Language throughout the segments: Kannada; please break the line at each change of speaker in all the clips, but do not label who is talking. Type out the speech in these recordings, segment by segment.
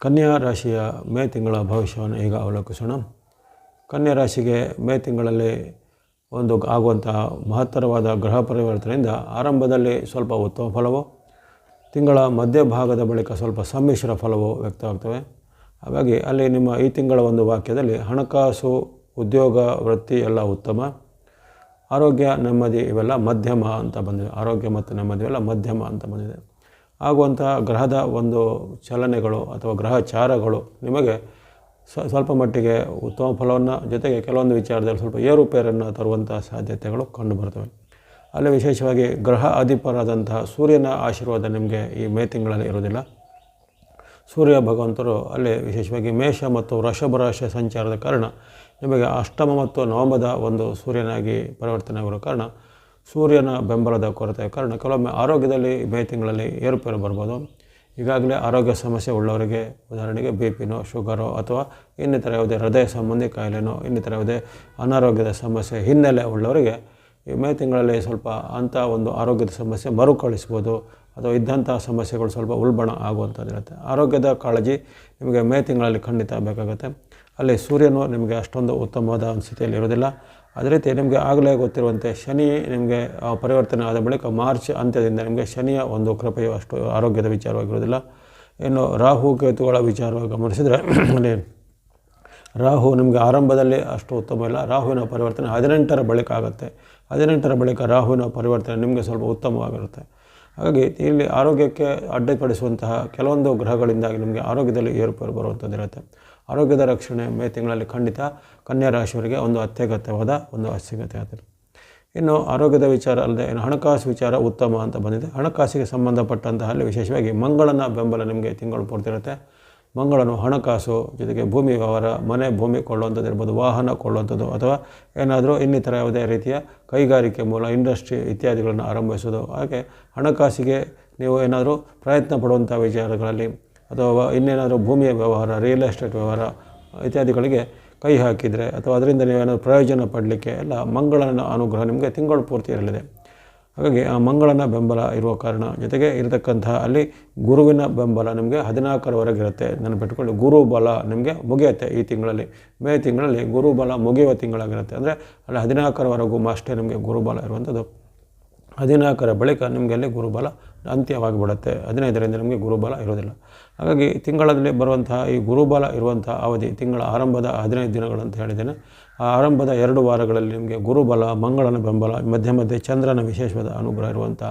ಕನ್ಯಾ ರಾಶಿಯ ಮೇ ತಿಂಗಳ ಭವಿಷ್ಯವನ್ನು ಈಗ ಅವಲೋಕಿಸೋಣ. ಕನ್ಯಾ ರಾಶಿಗೆ ಮೇ ತಿಂಗಳಲ್ಲಿ ಒಂದು ಆಗುವಂತಹ ಮಹತ್ತರವಾದ ಗ್ರಹ ಪರಿವರ್ತನೆಯಿಂದ ಆರಂಭದಲ್ಲಿ ಸ್ವಲ್ಪ ಉತ್ತಮ ಫಲವು, ತಿಂಗಳ ಮಧ್ಯಭಾಗದ ಬಳಿಕ ಸ್ವಲ್ಪ ಸಮ್ಮಿಶ್ರ ಫಲವು ವ್ಯಕ್ತವಾಗ್ತವೆ. ಹಾಗಾಗಿ ಅಲ್ಲಿ ನಿಮ್ಮ ಈ ತಿಂಗಳ ಒಂದು ವಾಕ್ಯದಲ್ಲಿ ಹಣಕಾಸು, ಉದ್ಯೋಗ, ವೃತ್ತಿ ಎಲ್ಲ ಉತ್ತಮ. ಆರೋಗ್ಯ ನೆಮ್ಮದಿ ಇವೆಲ್ಲ ಮಧ್ಯಮ ಅಂತ ಬಂದಿದೆ. ಆರೋಗ್ಯ ಮತ್ತು ನೆಮ್ಮದಿ ಇವೆಲ್ಲ ಮಧ್ಯಮ ಅಂತ ಬಂದಿದೆ. ಆಗುವಂಥ ಗ್ರಹದ ಒಂದು ಚಲನೆಗಳು ಅಥವಾ ಗ್ರಹಚಾರಗಳು ನಿಮಗೆ ಸ ಸ್ವಲ್ಪ ಮಟ್ಟಿಗೆ ಉತ್ತಮ ಫಲವನ್ನು ಜೊತೆಗೆ ಕೆಲವೊಂದು ವಿಚಾರದಲ್ಲಿ ಸ್ವಲ್ಪ ಏರುಪೇರನ್ನು ತರುವಂಥ ಸಾಧ್ಯತೆಗಳು ಕಂಡುಬರ್ತವೆ ಅಲ್ಲಿ ವಿಶೇಷವಾಗಿ ಗ್ರಹ ಅಧಿಪರಾದಂತಹ ಸೂರ್ಯನ ಆಶೀರ್ವಾದ ನಿಮಗೆ ಈ ಮೇ ತಿಂಗಳಲ್ಲಿ ಇರೋದಿಲ್ಲ ಸೂರ್ಯ ಭಗವಂತರು ಅಲ್ಲಿ ವಿಶೇಷವಾಗಿ ಮೇಷ ಮತ್ತು ವೃಷಭ ರಾಶಿಯ ಸಂಚಾರದ ಕಾರಣ ನಿಮಗೆ ಅಷ್ಟಮ ಮತ್ತು ನವಮದ ಒಂದು ಸೂರ್ಯನಾಗಿ ಪರಿವರ್ತನೆ ಆಗಿರೋ ಕಾರಣ ಸೂರ್ಯನ ಬೆಂಬಲದ ಕೊರತೆಯ ಕಾರಣ ಕೆಲವೊಮ್ಮೆ ಆರೋಗ್ಯದಲ್ಲಿ ಮೇ ತಿಂಗಳಲ್ಲಿ ಏರುಪೇರು ಬರ್ಬೋದು. ಈಗಾಗಲೇ ಆರೋಗ್ಯ ಸಮಸ್ಯೆ ಉಳ್ಳವರಿಗೆ ಉದಾಹರಣೆಗೆ ಬಿ ಪಿನೋ ಶುಗರೋ ಅಥವಾ ಇನ್ನಿತರ ಯಾವುದೇ ಹೃದಯ ಸಂಬಂಧಿ ಕಾಯಿಲೆನೋ, ಇನ್ನಿತರ ಯಾವುದೇ ಅನಾರೋಗ್ಯದ ಸಮಸ್ಯೆ ಹಿನ್ನೆಲೆ ಉಳ್ಳವರಿಗೆ ಈ ಮೇ ತಿಂಗಳಲ್ಲಿ ಸ್ವಲ್ಪ ಅಂಥ ಒಂದು ಆರೋಗ್ಯದ ಸಮಸ್ಯೆ ಮರುಕಳಿಸ್ಬೋದು. ಅಥವಾ ಇದ್ದಂಥ ಸಮಸ್ಯೆಗಳು ಸ್ವಲ್ಪ ಉಲ್ಬಣ ಆಗುವಂಥದ್ದಿರುತ್ತೆ ಆರೋಗ್ಯದ ಕಾಳಜಿ ನಿಮಗೆ ಮೇ ತಿಂಗಳಲ್ಲಿ ಖಂಡಿತ ಬೇಕಾಗುತ್ತೆ. ಅಲ್ಲಿ ಸೂರ್ಯನು ನಿಮಗೆ ಅಷ್ಟೊಂದು ಉತ್ತಮವಾದ ಸ್ಥಿತಿಯಲ್ಲಿ ಇರೋದಿಲ್ಲ ಅದೇ ರೀತಿ ನಿಮಗೆ ಆಗಲೇ ಗೊತ್ತಿರುವಂತೆ ಶನಿ ನಿಮಗೆ ಪರಿವರ್ತನೆ ಆದ ಬಳಿಕ ಮಾರ್ಚ್ ಅಂತ್ಯದಿಂದ ನಿಮಗೆ ಶನಿಯ ಒಂದು ಕೃಪೆಯು ಅಷ್ಟು ಆರೋಗ್ಯದ ವಿಚಾರವಾಗಿರೋದಿಲ್ಲ ಇನ್ನು ರಾಹು ಕೇತುಗಳ ವಿಚಾರವಾಗಿ ಗಮನಿಸಿದರೆ, ಅಲ್ಲಿ ರಾಹು ನಿಮಗೆ ಆರಂಭದಲ್ಲಿ ಅಷ್ಟು ಉತ್ತಮ ಇಲ್ಲ. ರಾಹುವಿನ ಪರಿವರ್ತನೆ ಹದಿನೆಂಟರ ಬಳಿಕ ಆಗುತ್ತೆ. ಹದಿನೆಂಟರ ಬಳಿಕ ರಾಹುವಿನ ಪರಿವರ್ತನೆ ನಿಮಗೆ ಸ್ವಲ್ಪ ಉತ್ತಮವಾಗಿರುತ್ತೆ. ಹಾಗಾಗಿ ಇಲ್ಲಿ ಆರೋಗ್ಯಕ್ಕೆ ಅಡ್ಡಿಪಡಿಸುವಂತಹ ಕೆಲವೊಂದು ಗ್ರಹಗಳಿಂದಾಗಿ ನಿಮಗೆ ಆರೋಗ್ಯದಲ್ಲಿ ಏರುಪೇರು ಬರುವಂಥದ್ದಿರುತ್ತೆ ಆರೋಗ್ಯದ ರಕ್ಷಣೆ ಮೇ ತಿಂಗಳಲ್ಲಿ ಖಂಡಿತ ಕನ್ಯಾ ರಾಶಿಯವರಿಗೆ ಒಂದು ಅತ್ಯಗತ್ಯವಾದ ಒಂದು ಅಸ್ತಿಗತೆ ಆಗ್ತದೆ ಇನ್ನು ಆರೋಗ್ಯದ ವಿಚಾರ ಅಲ್ಲದೆ ಇನ್ನು ಹಣಕಾಸು ವಿಚಾರ ಉತ್ತಮ ಅಂತ ಬಂದಿದೆ. ಹಣಕಾಸಿಗೆ ಸಂಬಂಧಪಟ್ಟಂತಹ ಅಲ್ಲಿ ವಿಶೇಷವಾಗಿ ಮಂಗಳನ ಬೆಂಬಲ ನಿಮಗೆ ತಿಂಗಳು ಪೂರ್ತಿರುತ್ತೆ ಮಂಗಳನು ಹಣಕಾಸು ಜೊತೆಗೆ ಭೂಮಿ ವ್ಯವಹಾರ, ಮನೆ ಭೂಮಿ ಕೊಳ್ಳುವಂಥದ್ದು ಇರ್ಬೋದು, ವಾಹನ ಕೊಳ್ಳುವಂಥದ್ದು ಅಥವಾ ಏನಾದರೂ ಇನ್ನಿತರ ಯಾವುದೇ ರೀತಿಯ ಕೈಗಾರಿಕೆ ಮೂಲ, ಇಂಡಸ್ಟ್ರಿ ಇತ್ಯಾದಿಗಳನ್ನು ಆರಂಭಿಸೋದು. ಹಾಗೆ ಹಣಕಾಸಿಗೆ ನೀವು ಏನಾದರೂ ಪ್ರಯತ್ನ ಪಡುವಂಥ ವಿಚಾರಗಳಲ್ಲಿ ಅಥವಾ ಇನ್ನೇನಾದರೂ ಭೂಮಿಯ ವ್ಯವಹಾರ ರಿಯಲ್ ಎಸ್ಟೇಟ್ ವ್ಯವಹಾರ ಇತ್ಯಾದಿಗಳಿಗೆ ಕೈ ಹಾಕಿದರೆ ಅಥವಾ ಅದರಿಂದ ನೀವೇನಾದರೂ ಪ್ರಯೋಜನ ಪಡಲಿಕ್ಕೆ ಎಲ್ಲ ಮಂಗಳನ ಅನುಗ್ರಹ ನಿಮಗೆ ತಿಂಗಳು ಪೂರ್ತಿ ಇರಲಿದೆ. ಹಾಗಾಗಿ ಆ ಮಂಗಳನ ಬೆಂಬಲ ಇರುವ ಕಾರಣ ಜೊತೆಗೆ ಇರತಕ್ಕಂತಹ ಅಲ್ಲಿ ಗುರುವಿನ ಬೆಂಬಲ ನಿಮಗೆ ಹದಿನಾಲ್ಕರವರೆಗೆ ಇರುತ್ತೆ ನೆನಪಿಟ್ಕೊಳ್ಳಿ. ಗುರು ಬಲ ನಿಮಗೆ ಮುಗಿಯುತ್ತೆ ಈ ತಿಂಗಳಲ್ಲಿ. ಮೇ ತಿಂಗಳಲ್ಲಿ ಗುರುಬಲ ಮುಗಿಯುವ ತಿಂಗಳಾಗಿರುತ್ತೆ. ಅಂದರೆ ಅಲ್ಲಿ ಹದಿನಾಲ್ಕರವರೆಗೂ ಅಷ್ಟೇ ನಿಮಗೆ ಗುರುಬಲ ಇರುವಂಥದ್ದು. ಹದಿನಾಲ್ಕರ ಬಳಿಕ ನಿಮಗೆ ಅಲ್ಲಿ ಗುರುಬಲ ಅಂತ್ಯವಾಗಿಬಿಡುತ್ತೆ ಹದಿನೈದರಿಂದ ನಿಮಗೆ ಗುರುಬಲ ಇರೋದಿಲ್ಲ ಹಾಗಾಗಿ ತಿಂಗಳಲ್ಲಿ ಬರುವಂತಹ ಈ ಗುರುಬಲ ಇರುವಂತಹ ಅವಧಿ ತಿಂಗಳ ಆರಂಭದ ಹದಿನೈದು ದಿನಗಳು ಅಂತ ಹೇಳಿದ್ದೇನೆ. ಆ ಆರಂಭದ ಎರಡು ವಾರಗಳಲ್ಲಿ ನಿಮಗೆ ಗುರುಬಲ, ಮಂಗಳನ ಬೆಂಬಲ, ಮಧ್ಯೆ ಮಧ್ಯೆ ಚಂದ್ರನ ವಿಶೇಷವಾದ ಅನುಗ್ರಹ ಇರುವಂಥ